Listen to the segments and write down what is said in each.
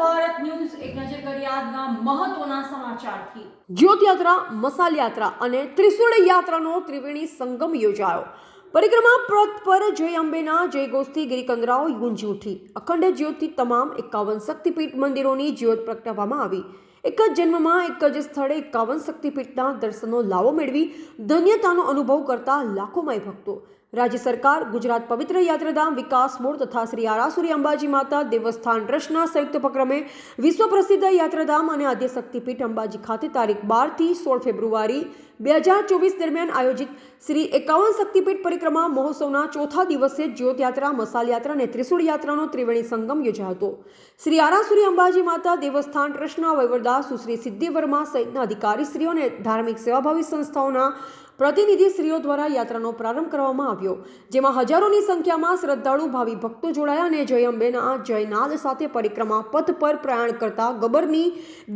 Bharat news એક નજર કરી આજના મહત્વના સમાચારથી. જ્યોત મસાલ યાત્રા અને ત્રિશુળ યાત્રાનો ત્રિવેણી સંગમ યોજાયો. પરિક્રમા પ્રત પર જય અંબેના જય ગોસ્તી ગિરિકંદરાઓ ગુંજી ઉઠી. અખંડ જ્યોતિ તમામ એકાવન શક્તિપીઠ મંદિરોની જ્યોત પ્રગટાવવામાં આવી. એક જ જન્મમાં એક જ સ્થળે એકાવન શક્તિપીઠના દર્શનનો લાવો મેળવી ધન્યતાનો અનુભવ કરતા લાખોમાંય ભક્તો. રાજ્ય સરકાર, ગુજરાત પવિત્ર યાત્રાધામ, વિકાસ બોર્ડ તથા શ્રી આરાસુરી અંબાજી માતા દેવસ્થાન ટ્રસ્ટના સંયુક્ત ઉપક્રમે વિશ્વ પ્રસિદ્ધ યાત્રાધામ અને આદ્ય શક્તિપીઠ અંબાજી ખાતે તારીખ બારથી સોળ ફેબ્રુઆરી બે હજાર ચોવીસ દરમિયાન આયોજિત શ્રી એકાવન શક્તિપીઠ પરિક્રમા મહોત્સવના ચોથા દિવસે જ્યોત યાત્રા મસાલ યાત્રા અને ત્રિશુળ યાત્રાનો ત્રિવેણી સંગમ યોજાયો હતો. શ્રી આરાસુરી અંબાજી માતા દેવસ્થાન ટ્રસ્ટના વહીવટદાર સુશ્રી સિદ્ધિ વર્મા સહિતના અધિકારીશ્રીઓ અને ધાર્મિક સેવાભાવી સંસ્થાઓના પ્રતિનિધિશ્રીઓ દ્વારા યાત્રાનો પ્રારંભ કરવામાં આવ્યો, જેમાં હજારોની સંખ્યામાં શ્રદ્ધાળુ, ભાવિ ભક્તો જોડાયા અને જય અંબેના જયનાદ સાથે પરિક્રમા પથ પર પ્રયાણ કરતા ગબરની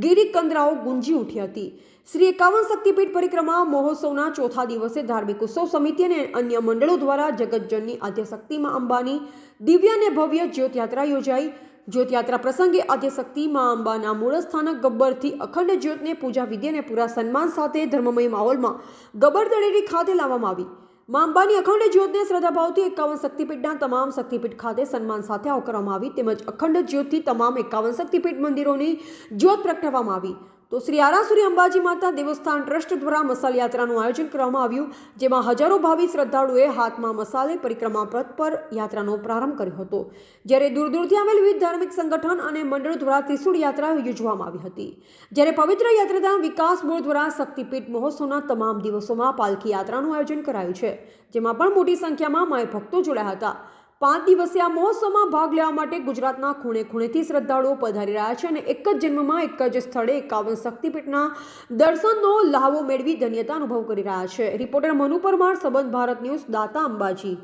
ગિરિકંદરાઓ ગુંજી ઉઠી હતી. શ્રી એકાવન શક્તિપીઠ પરિક્રમા મહોત્સવના ચોથા દિવસે ધાર્મિક ઉત્સવ સમિતિ અને અન્ય મંડળો દ્વારા જગતજનની આદ્યશક્તિમાં અંબાની દિવ્ય અને ભવ્ય જ્યોતયાત્રા યોજાઈ. જ્યોતયાત્રા પ્રસંગે આદ્યશક્તિ મા અંબાના મૂળ સ્થાનક ગબ્બરથી અખંડ જ્યોતને, પૂજા વિધિ અને પૂરા સન્માન સાથે ધર્મમય માહોલમાં ગબ્બર દળેરી ખાતે લાવવામાં આવી. મા અંબાની અખંડ જ્યોતને શ્રદ્ધાભાવથી એકાવન શક્તિપીઠના તમામ શક્તિપીઠ ખાતે સન્માન સાથે આવકારવામાં આવી. તેમજ અખંડ જ્યોતથી તમામ એકાવન શક્તિપીઠ મંદિરોની જ્યોત પ્રગટાવવામાં આવી. તો શ્રી આરાસુરી અંબાજી માતા દેવસ્થાન ટ્રસ્ટ દ્વારા મસાલ યાત્રાનું આયોજન કરવામાં આવ્યું, જેમાં હજારો ભાવિ શ્રદ્ધાળુએ હાથમાં મસાલે પરિક્રમા પથ પર યાત્રાનો પ્રારંભ કર્યો હતો. જ્યારે દૂર દૂરથી આવેલ વિવિધ ધાર્મિક સંગઠન અને મંડળ દ્વારા ત્રિશુળ યાત્રા યોજવામાં આવી હતી. જ્યારે પવિત્ર યાત્રાધામ વિકાસ બોર્ડ દ્વારા શક્તિપીઠ મહોત્સવના તમામ દિવસોમાં પાલખી યાત્રાનું આયોજન કરાયું છે, જેમાં પણ મોટી સંખ્યામાં માય ભક્તો જોડાયા હતા. પાંચ દિવસીય આ મહોત્સવમાં ભાગ લેવા માટે ગુજરાતના ખૂણે ખૂણેથી શ્રદ્ધાળુઓ પધારી રહ્યા છે અને એક જ જન્મમાં એક જ સ્થળે એકાવન શક્તિપીઠના દર્શનનો લાહવો મેળવી ધન્યતા અનુભવ કરી રહ્યા છે. રિપોર્ટર મનુ પરમાર, સંબંધ ભારત ન્યૂઝ, દાતા અંબાજી.